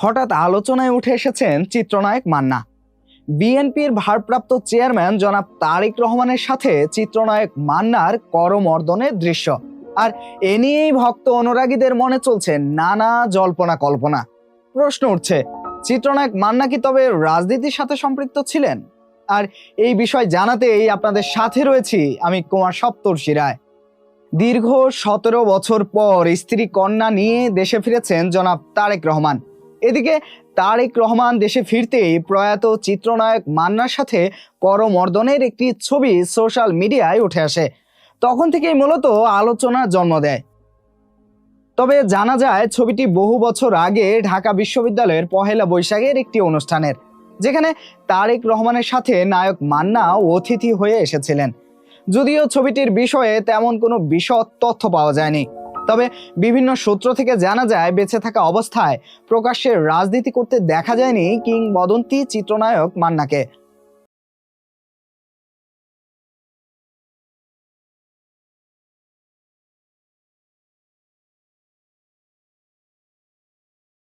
হঠাৎ আলোচনায় উঠে এসেছেন চিত্রনায়ক মান্না। বিএনপির ভারপ্রাপ্ত চেয়ারম্যান জনাব তারেক রহমানের সাথে চিত্রনায়ক মান্নার করমর্দনের দৃশ্য। আর এ নিয়েই ভক্ত অনুরাগীদের মনে চলছে নানা জল্পনা কল্পনা। প্রশ্ন উঠছে, চিত্রনায়ক মান্না কি তবে রাজনীতির সাথে সম্পৃক্ত ছিলেন? আর এই বিষয় জানাতেই আপনাদের সাথে রয়েছি আমি কুমার সপ্তর্ষি রায়। দীর্ঘ সতেরো বছর পর স্ত্রী কন্যা নিয়ে দেশে ফিরেছেন জনাব তারেক রহমান। এদিকে তারেক রহমান দেশে ফিরতেই প্রয়াত চিত্রনায়ক মান্নার সাথে করমর্দনের একটি ছবি সোশ্যাল মিডিয়ায় উঠে আসে। তখন থেকেই মূলত আলোচনার জন্ম দেয়। তবে জানা যায়, ছবিটি বহু বছর আগে ঢাকা বিশ্ববিদ্যালয়ের পহেলা বৈশাখের একটি অনুষ্ঠানের, যেখানে তারেক রহমানের সাথে নায়ক মান্না অতিথি হয়ে এসেছিলেন। যদিও ছবিটির বিষয়ে তেমন কোনো বিশদ তথ্য পাওয়া যায়নি। তবে বিভিন্ন সূত্র থেকে জানা যায়, বেঁচে থাকা অবস্থায় প্রকাশ্যে রাজনীতি করতে দেখা যায়নি কিংবদন্তি চিত্রনায়ক মান্নাকে।